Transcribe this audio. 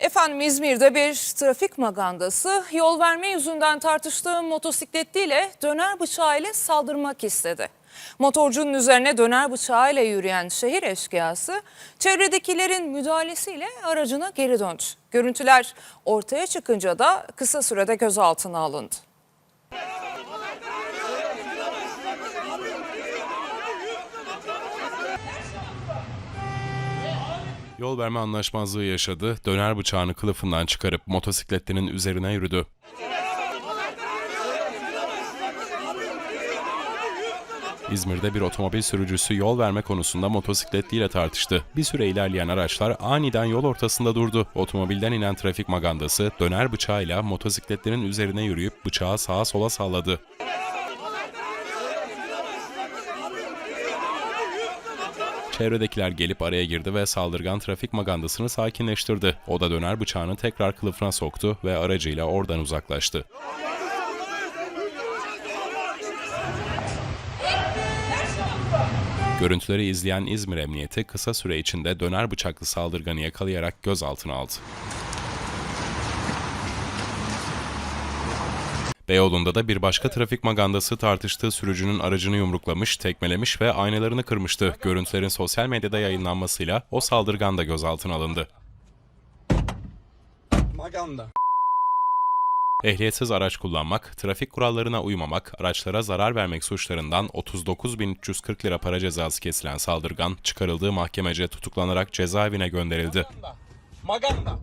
Efendim İzmir'de bir trafik magandası yol verme yüzünden tartıştığı motosikletliyle döner bıçağıyla saldırmak istedi. Motorcunun üzerine döner bıçağıyla yürüyen şehir eşkıyası çevredekilerin müdahalesiyle aracına geri döndü. Görüntüler ortaya çıkınca da kısa sürede gözaltına alındı. Yol verme anlaşmazlığı yaşadı, döner bıçağını kılıfından çıkarıp motosikletlinin üzerine yürüdü. İzmir'de bir otomobil sürücüsü yol verme konusunda motosikletliyle tartıştı. Bir süre ilerleyen araçlar aniden yol ortasında durdu. Otomobilden inen trafik magandası döner bıçağıyla motosikletlerin üzerine yürüyüp bıçağı sağa sola salladı. Çevredekiler gelip araya girdi ve saldırgan trafik magandasını sakinleştirdi. O da döner bıçağını tekrar kılıfına soktu ve aracıyla oradan uzaklaştı. Görüntüleri izleyen İzmir Emniyeti kısa süre içinde döner bıçaklı saldırganı yakalayarak gözaltına aldı. Beyoğlu'nda da bir başka trafik magandası tartıştığı sürücünün aracını yumruklamış, tekmelemiş ve aynalarını kırmıştı. Görüntülerin sosyal medyada yayınlanmasıyla o saldırgan da gözaltına alındı. Maganda. Ehliyetsiz araç kullanmak, trafik kurallarına uymamak, araçlara zarar vermek suçlarından 39.340 lira para cezası kesilen saldırgan çıkarıldığı mahkemece tutuklanarak cezaevine gönderildi. Maganda.